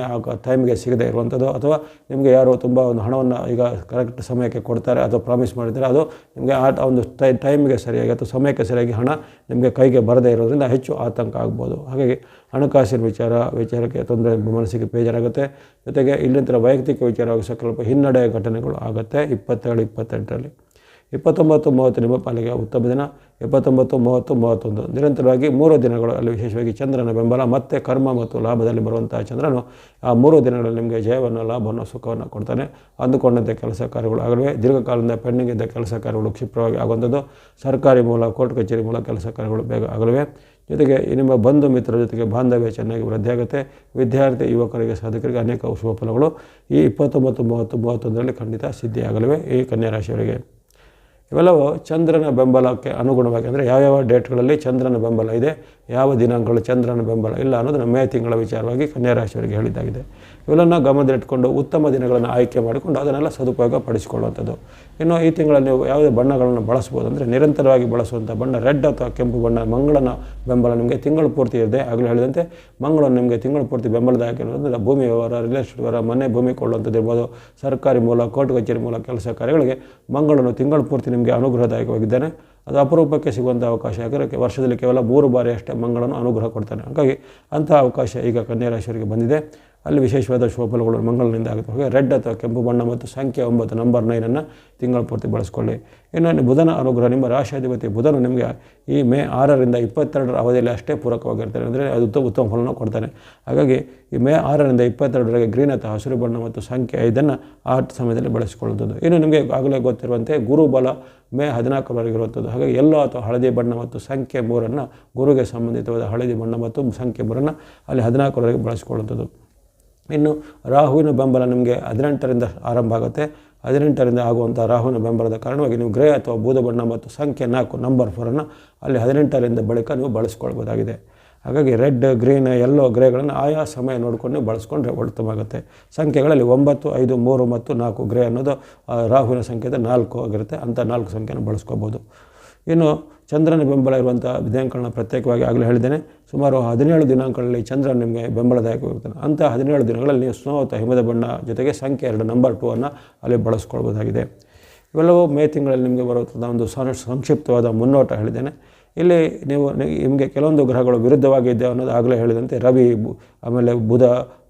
ಟೈಮ್ಗೆ ಸಿಗದೇ ಇರುವಂಥದ್ದು, ಅಥವಾ ನಿಮಗೆ ಯಾರು ತುಂಬ ಒಂದು ಹಣವನ್ನು ಈಗ ಕರೆಕ್ಟ್ ಸಮಯಕ್ಕೆ ಕೊಡ್ತಾರೆ, ಅಥವಾ ಪ್ರಾಮಿಸ್ ಮಾಡಿದರೆ ಅದು ನಿಮಗೆ ಆ ಒಂದು ಟೈ, ಟೈಮ್ಗೆ ಸರಿಯಾಗಿ ಅಥವಾ ಸಮಯಕ್ಕೆ ಸರಿಯಾಗಿ ಹಣ ನಿಮಗೆ ಕೈಗೆ ಬರದೇ ಇರೋದ್ರಿಂದ ಹೆಚ್ಚು ಆತಂಕ ಆಗ್ಬೋದು. ಹಾಗಾಗಿ ಹಣಕಾಸಿನ ವಿಚಾರ, ವಿಚಾರಕ್ಕೆ ತೊಂದರೆ ಮನಸ್ಸಿಗೆ ಬೇಜಾರಾಗುತ್ತೆ. ಜೊತೆಗೆ ಇಲ್ಲಿಂತರ ವೈಯಕ್ತಿಕ ವಿಚಾರವಾಗಿ ಸ್ವಲ್ಪ ಹಿನ್ನಡೆ ಘಟನೆಗಳು ಆಗುತ್ತೆ ಇಪ್ಪತ್ತೇಳು ಇಪ್ಪತ್ತೆಂಟರಲ್ಲಿ. ಇಪ್ಪತ್ತೊಂಬತ್ತು, ಮೂವತ್ತು ನಿಮ್ಮ ಪಾಲಿಗೆ ಉತ್ತಮ ದಿನ. ಇಪ್ಪತ್ತೊಂಬತ್ತು, ಮೂವತ್ತು, ಮೂವತ್ತೊಂದು. ನಿರಂತರವಾಗಿ ಮೂರು ದಿನಗಳು ಅಲ್ಲಿ ವಿಶೇಷವಾಗಿ ಚಂದ್ರನ ಬೆಂಬಲ, ಮತ್ತು ಕರ್ಮ ಮತ್ತು ಲಾಭದಲ್ಲಿ ಬರುವಂತಹ ಚಂದ್ರನು ಆ ಮೂರು ದಿನಗಳಲ್ಲಿ ನಿಮಗೆ ಜಯವನ್ನು, ಲಾಭವನ್ನು, ಸುಖವನ್ನು ಕೊಡ್ತಾನೆ. ಅಂದುಕೊಂಡಂತೆ ಕೆಲಸ ಕಾರ್ಯಗಳು ಆಗಲಿವೆ. ದೀರ್ಘಕಾಲದಿಂದ ಪೆಂಡಿಂಗ್ ಇದ್ದ ಕೆಲಸ ಕಾರ್ಯಗಳು ಕ್ಷಿಪ್ರವಾಗಿ ಆಗುವಂಥದ್ದು. ಸರ್ಕಾರಿ ಮೂಲ, ಕೋರ್ಟ್ ಕಚೇರಿ ಮೂಲ ಕೆಲಸ ಕಾರ್ಯಗಳು ಬೇಗ ಆಗಲಿವೆ. ಜೊತೆಗೆ ನಿಮ್ಮ ಬಂಧು ಮಿತ್ರರ ಜೊತೆಗೆ ಬಾಂಧವ್ಯ ಚೆನ್ನಾಗಿ ವೃದ್ಧಿಯಾಗುತ್ತೆ ವಿದ್ಯಾರ್ಥಿ, ಯುವಕರಿಗೆ, ಸಾಧಕರಿಗೆ ಅನೇಕ ಶುಭ ಫಲಗಳು. ಈ ಇಪ್ಪತ್ತೊಂಬತ್ತು, ಮೂವತ್ತು, ಮೂವತ್ತೊಂದರಲ್ಲಿ ಖಂಡಿತ ಸಿದ್ಧಿಯಾಗಲಿವೆ ಈ ಕನ್ಯಾ ರಾಶಿಯವರಿಗೆ. ಇವೆಲ್ಲವೂ ಚಂದ್ರನ ಬೆಂಬಲಕ್ಕೆ ಅನುಗುಣವಾಗಿ, ಅಂದರೆ ಯಾವ್ಯಾವ ಡೇಟ್ಗಳಲ್ಲಿ ಚಂದ್ರನ ಬೆಂಬಲ ಇದೆ ಯಾವ ದಿನಾಂಕಗಳು ಚಂದ್ರನ ಬೆಂಬಲ ಇಲ್ಲ ಅನ್ನೋದನ್ನು ಮೇ ತಿಂಗಳ ವಿಚಾರವಾಗಿ ಕನ್ಯಾ ರಾಶಿಯವರಿಗೆ ಹೇಳಿದ್ದಾಗಿದೆ. ಇವೆಲ್ಲನ್ನು ಗಮನದಲ್ಲಿಟ್ಕೊಂಡು ಉತ್ತಮ ದಿನಗಳನ್ನು ಆಯ್ಕೆ ಮಾಡಿಕೊಂಡು ಅದನ್ನೆಲ್ಲ ಸದುಪಯೋಗ ಪಡಿಸಿಕೊಳ್ಳುವಂಥದ್ದು ಇನ್ನು ಈ ತಿಂಗಳಲ್ಲಿ ನೀವು ಯಾವುದೇ ಬಣ್ಣಗಳನ್ನು ಬಳಸ್ಬೋದು ಅಂದರೆ ನಿರಂತರವಾಗಿ ಬಳಸುವಂಥ ಬಣ್ಣ, ರೆಡ್ ಅಥವಾ ಕೆಂಪು ಬಣ್ಣ, ಮಂಗಳನ ಬೆಂಬಲ ನಿಮಗೆ ತಿಂಗಳು ಪೂರ್ತಿ ಇದೆ ಆಗಲೇ ಹೇಳಿದಂತೆ ಮಂಗಳನು ನಿಮಗೆ ತಿಂಗಳು ಪೂರ್ತಿ ಬೆಂಬಲದಾಯಕ ಅಂದರೆ ಭೂಮಿ ವ್ಯವಹಾರ ರಿಯಲ್ ಎಸ್ಟೇಟ್ ವ್ಯವಹಾರ, ಮನೆ ಭೂಮಿ ಕೊಳ್ಳುವಂಥದ್ದು ಇರ್ಬೋದು ಸರ್ಕಾರಿ ಮೂಲ, ಕೋರ್ಟ್ ಕಚೇರಿ ಮೂಲ, ಕೆಲಸ ಕಾರ್ಯಗಳಿಗೆ ಮಂಗಳನು ತಿಂಗಳು ಪೂರ್ತಿ ನಿಮಗೆ ಅನುಗ್ರಹದಾಯಕವಾಗಿದ್ದಾನೆ. ಅದು ಅಪರೂಪಕ್ಕೆ ಸಿಗುವಂಥ ಅವಕಾಶ. ಯಾಕಂದರೆ ವರ್ಷದಲ್ಲಿ ಕೇವಲ ಮೂರು ಬಾರಿ ಅಷ್ಟೇ ಮಂಗಳನು ಅನುಗ್ರಹ ಕೊಡ್ತಾನೆ ಹಾಗಾಗಿ ಅಂಥ ಅವಕಾಶ ಈಗ ಕನ್ಯಾ ರಾಶಿಯವರಿಗೆ ಬಂದಿದೆ. ಅಲ್ಲಿ ವಿಶೇಷವಾದ ಶುಭಫಲಗಳು ಮಂಗಳನಿಂದ ಆಗುತ್ತೆ. ಹಾಗೆ ರೆಡ್ ಅಥವಾ ಕೆಂಪು ಬಣ್ಣ ಮತ್ತು ಸಂಖ್ಯೆ ಒಂಬತ್ತು, ನಂಬರ್ ನೈನನ್ನು ತಿಂಗಳ ಪೂರ್ತಿ ಬಳಸ್ಕೊಳ್ಳಿ. ಇನ್ನು ಬುಧನ ಅನುಗ್ರಹ, ನಿಮ್ಮ ರಾಶಾಧಿಪತಿ ಬುಧನು ನಿಮಗೆ ಈ ಮೇ ಆರರಿಂದ ಇಪ್ಪತ್ತೆರಡರ ಅವಧಿಯಲ್ಲಿ ಅಷ್ಟೇ ಪೂರಕವಾಗಿರ್ತಾರೆ. ಅಂದರೆ ಅದು ಉತ್ತಮ ಉತ್ತಮ ಫಲನ ಕೊಡ್ತಾನೆ. ಹಾಗಾಗಿ ಈ ಮೇ ಆರರಿಂದ ಇಪ್ಪತ್ತೆರಡರವರೆಗೆ ಗ್ರೀನ್ ಅಥವಾ ಹಸಿರು ಬಣ್ಣ ಮತ್ತು ಸಂಖ್ಯೆ ಐದನ್ನು ಆ ಸಮಯದಲ್ಲಿ ಬಳಸಿಕೊಳ್ಳುವಂಥದ್ದು. ಇನ್ನು ನಿಮಗೆ ಆಗಲೇ ಗೊತ್ತಿರುವಂತೆ ಗುರುಬಲ ಮೇ ಹದಿನಾಲ್ಕರವರೆಗೆ ಇರುವಂಥದ್ದು. ಹಾಗಾಗಿ ಎಲ್ಲೋ ಅಥವಾ ಹಳದಿ ಬಣ್ಣ ಮತ್ತು ಸಂಖ್ಯೆ ಮೂರನ್ನು ಗುರುಗೆ ಸಂಬಂಧಿತವಾದ ಹಳದಿ ಬಣ್ಣ ಮತ್ತು ಸಂಖ್ಯೆ ಮೂರನ್ನು ಅಲ್ಲಿ ಹದಿನಾಲ್ಕರವರೆಗೆ ಬಳಸಿಕೊಳ್ಳುವಂಥದ್ದು. ಇನ್ನು ರಾಹುವಿನ ಬೆಂಬಲ ನಿಮಗೆ ಹದಿನೆಂಟರಿಂದ ಆರಂಭ ಆಗುತ್ತೆ. ಹದಿನೆಂಟರಿಂದ ಆಗುವಂಥ ರಾಹುವಿನ ಬೆಂಬಲದ ಕಾರಣವಾಗಿ ನೀವು ಗ್ರೇ ಅಥವಾ ಬೂದ ಬಣ್ಣ ಮತ್ತು ಸಂಖ್ಯೆ ನಾಲ್ಕು ನಂಬರ್ ಫೋರನ್ನು ಅಲ್ಲಿ ಹದಿನೆಂಟರಿಂದ ಬಳಿಕ ನೀವು ಬಳಸ್ಕೊಳ್ಬೋದಾಗಿದೆ. ಹಾಗಾಗಿ ರೆಡ್, ಗ್ರೀನ್ ಎಲ್ಲೋ ಗ್ರೇಗಳನ್ನು ಆಯಾ ಸಮಯ ನೋಡಿಕೊಂಡು ನೀವು ಬಳಸ್ಕೊಂಡ್ರೆ ಉತ್ತಮವಾಗುತ್ತೆ. ಸಂಖ್ಯೆಗಳಲ್ಲಿ ಒಂಬತ್ತು, ಐದು, ಮೂರು ಮತ್ತು ನಾಲ್ಕು ಗ್ರಹ ಅನ್ನೋದು ರಾಹುವಿನ ಸಂಖ್ಯೆದ ನಾಲ್ಕು ಆಗಿರುತ್ತೆ. ಅಂಥ ನಾಲ್ಕು ಸಂಖ್ಯೆನ ಬಳಸ್ಕೋಬೋದು. ಇನ್ನು ಚಂದ್ರನ ಬೆಂಬಲ ಇರುವಂಥ ದಿನಾಂಕಗಳನ್ನ ಪ್ರತ್ಯೇಕವಾಗಿ ಆಗಲೇ ಹೇಳಿದ್ದೇನೆ. ಸುಮಾರು ಹದಿನೇಳು ದಿನಾಂಕಗಳಲ್ಲಿ ಚಂದ್ರ ನಿಮಗೆ ಬೆಂಬಲದಾಯಕವಾಗಿರ್ತಾನೆ ಅಂಥ ಹದಿನೇಳು ದಿನಗಳಲ್ಲಿ ನೀವು ಸ್ನೋ ಅಥವಾ ಹಿಮದ ಬಣ್ಣ ಜೊತೆಗೆ ಸಂಖ್ಯೆ ಎರಡು ನಂಬರ್ ಟೂ ಅನ್ನು ಅಲ್ಲಿ ಬಳಸ್ಕೊಳ್ಬೋದಾಗಿದೆ. ಇವೆಲ್ಲವೂ ಮೇ ತಿಂಗಳಲ್ಲಿ ನಿಮಗೆ ಬರುವಂಥ ಒಂದು ಸಂಕ್ಷಿಪ್ತವಾದ ಮುನ್ನೋಟ ಹೇಳಿದ್ದೇನೆ. ಇಲ್ಲಿ ನೀವು ನಿಮಗೆ ಕೆಲವೊಂದು ಗ್ರಹಗಳು ವಿರುದ್ಧವಾಗಿದ್ದೆ ಅನ್ನೋದು ಆಗಲೇ ಹೇಳಿದಂತೆ ರವಿ ಆಮೇಲೆ ಬುಧ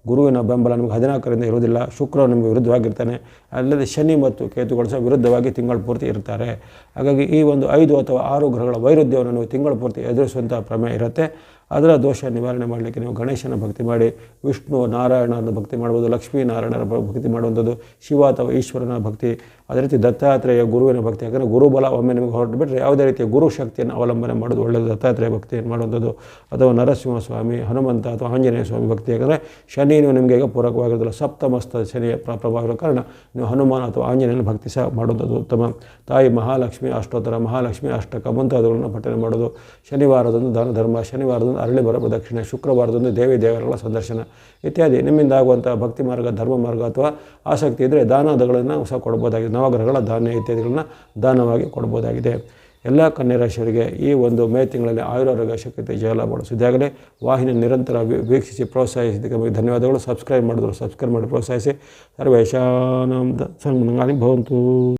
ಗುರುವಿನ ಬೆಂಬಲ ನಿಮಗೆ ಹದಿನಾಲ್ಕರಿಂದ ಇರುವುದಿಲ್ಲ. ಶುಕ್ರ ನಿಮಗೆ ವಿರುದ್ಧವಾಗಿರ್ತಾನೆ. ಅಲ್ಲದೆ ಶನಿ ಮತ್ತು ಕೇತುಗಳು ಸಹ ವಿರುದ್ಧವಾಗಿ ತಿಂಗಳು ಪೂರ್ತಿ ಇರ್ತಾರೆ. ಹಾಗಾಗಿ ಈ ಒಂದು ಐದು ಅಥವಾ ಆರು ಗ್ರಹಗಳ ವೈರುಧ್ಯವನ್ನು ನೀವು ತಿಂಗಳು ಪೂರ್ತಿ ಎದುರಿಸುವಂಥ ಪ್ರಮೇಯ ಇರುತ್ತೆ. ಅದರ ದೋಷ ನಿವಾರಣೆ ಮಾಡಲಿಕ್ಕೆ ನೀವು ಗಣೇಶನ ಭಕ್ತಿ ಮಾಡಿ, ವಿಷ್ಣು ನಾರಾಯಣನ ಭಕ್ತಿ ಮಾಡ್ಬೋದು, ಲಕ್ಷ್ಮೀ ನಾರಾಯಣರ ಭಕ್ತಿ ಮಾಡುವಂಥದ್ದು, ಶಿವ ಅಥವಾ ಈಶ್ವರನ ಭಕ್ತಿ. ಅದೇ ರೀತಿ ದತ್ತಾತ್ರೇಯ ಗುರುವಿನ ಭಕ್ತಿ. ಯಾಕಂದರೆ ಗುರುಬಲ ಒಮ್ಮೆ ನಿಮಗೆ ಹೊರಟು ಬಿಟ್ಟರೆ ಯಾವುದೇ ರೀತಿಯ ಗುರು ಶಕ್ತಿಯನ್ನು ಅವಲಂಬನೆ ಮಾಡೋದು ಒಳ್ಳೆಯದು. ದತ್ತಾತ್ರೇಯ ಭಕ್ತಿಯನ್ನು ಮಾಡುವಂಥದ್ದು? ಅಥವಾ ನರಸಿಂಹ ಸ್ವಾಮಿ ಹನುಮಂತ ಅಥವಾ ಆಂಜನೇಯ ಸ್ವಾಮಿ ಭಕ್ತಿ. ಯಾಕಂದರೆ ಶನಿಯೂ ನಿಮಗೆ ಈಗ ಪೂರಕವಾಗಿರೋದಿಲ್ಲ. ಸಪ್ತಮಸ್ತ ಶನಿಯ ಪ್ರ- ಪ್ರಭಾವ ಕಾರಣ ನೀವು ಹನುಮಾನ್ ಅಥವಾ ಆಂಜನೇಯನ ಭಕ್ತಿ ಸಹ ಮಾಡುವಂಥದ್ದು ಉತ್ತಮ. ತಾಯಿ ಮಹಾಲಕ್ಷ್ಮಿ ಅಷ್ಟೋತ್ತರ, ಮಹಾಲಕ್ಷ್ಮಿ ಅಷ್ಟಕ ಮುಂತಾದವುಗಳನ್ನು ಪಠನೆ ಮಾಡೋದು ಶನಿವಾರದಂದು ದಾನ ಧರ್ಮ, ಶನಿವಾರದಂದು ಅರಳಿ ಬರ ಪ್ರದಕ್ಷಿಣೆ ಶುಕ್ರವಾರದಂದು ದೇವಿ ದೇವರುಗಳ ಸಂದರ್ಶನ ಇತ್ಯಾದಿ. ನಿಮ್ಮಿಂದ ಆಗುವಂಥ ಭಕ್ತಿ ಮಾರ್ಗ, ಧರ್ಮ ಮಾರ್ಗ ಅಥವಾ ಆಸಕ್ತಿ ಇದ್ದರೆ ದಾನದಗಳನ್ನು ಸಹ ಕೊಡ್ಬೋದಾಗಿದೆ. ನವಗ್ರಹಗಳ ಧಾನ್ಯ ಇತ್ಯಾದಿಗಳನ್ನ ದಾನವಾಗಿ ಕೊಡ್ಬೋದಾಗಿದೆ. ಎಲ್ಲ ಕನ್ಯಾ ರಾಶಿಯವರಿಗೆ ಈ ಒಂದು ಮೇ ತಿಂಗಳಲ್ಲಿ ಆಯುರಾರೋಗ್ಯ ಶಕ್ತಿ ಜಯಲಾಭ ಬಳಸಿದಾಗಲೇ ವಾಹಿನಿ ನಿರಂತರ ವೀಕ್ಷಿಸಿ ಪ್ರೋತ್ಸಾಹಿಸಿದ್ದಕ್ಕೆ ಧನ್ಯವಾದಗಳು. ಸಬ್ಸ್ಕ್ರೈಬ್ ಮಾಡಿದ್ರು ಸಬ್ಸ್ಕ್ರೈಬ್ ಮಾಡಿ ಪ್ರೋತ್ಸಾಹಿಸಿ. ಸರ್ವೇಶಾನಂದ ಸಂಗಾಲಿ ಭವಂತು.